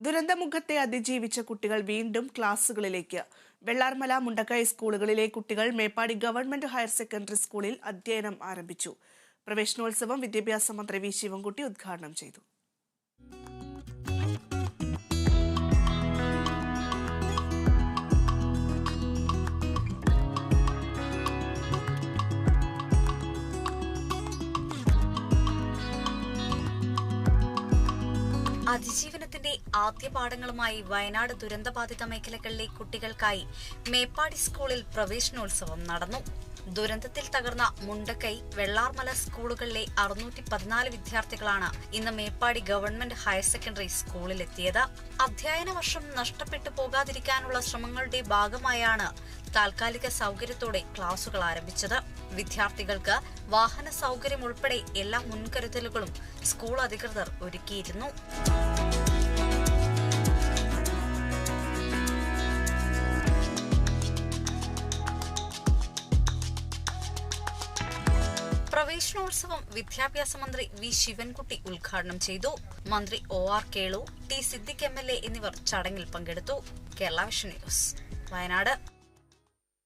ദുരന്തമുഖത്തെ അതിജീവിച്ച കുട്ടികൾ വീണ്ടും ക്ലാസ്സുകളിലേക്ക്. വെള്ളാർമല മുണ്ടക്കൈ സ്കൂളുകളിലെ കുട്ടികൾ മേപ്പാടി ഗവൺമെന്റ് ഹയർ സെക്കൻഡറി സ്കൂളിൽ അധ്യയനം ആരംഭിച്ചു. പ്രവേശനോത്സവം വിദ്യാഭ്യാസ മന്ത്രി വി ശിവൻകുട്ടി ഉദ്ഘാടനം ചെയ്തു. അതിജീവനത്തിന്റെ ആദ്യ പാഠങ്ങളുമായി വയനാട് ദുരന്തബാധിത മേഖലകളിലെ കുട്ടികൾക്കായി മേപ്പാടി സ്കൂളിൽ പ്രവേശനോത്സവം നടന്നു. ദുരന്തത്തിൽ തകർന്ന മുണ്ടക്കൈ വെള്ളാർമല സ്കൂളുകളിലെ അറുന്നൂറ്റി പതിനാല് വിദ്യാർത്ഥികളാണ് ഇന്ന് മേപ്പാടി ഗവൺമെന്റ് ഹയർ സെക്കൻഡറി സ്കൂളിലെത്തിയത്. അധ്യയന വർഷം നഷ്ടപ്പെട്ടു പോകാതിരിക്കാനുള്ള ശ്രമങ്ങളുടെ ഭാഗമായാണ് താൽക്കാലിക സൗകര്യത്തോടെ ക്ലാസുകൾ ആരംഭിച്ചത്. വിദ്യാർത്ഥികൾക്ക് വാഹന സൗകര്യം ഉൾപ്പെടെ എല്ലാ മുൻകരുതലുകളും സ്കൂൾ അധികൃതർ ഒരുക്കിയിരുന്നു. പ്രവേശനോത്സവം വിദ്യാഭ്യാസ മന്ത്രി വി ശിവൻകുട്ടി ഉദ്ഘാടനം ചെയ്തു. മന്ത്രി O R Kelu T Siddique M എന്നിവർ ചടങ്ങിൽ പങ്കെടുത്തു. Kerala vision news Wayanad.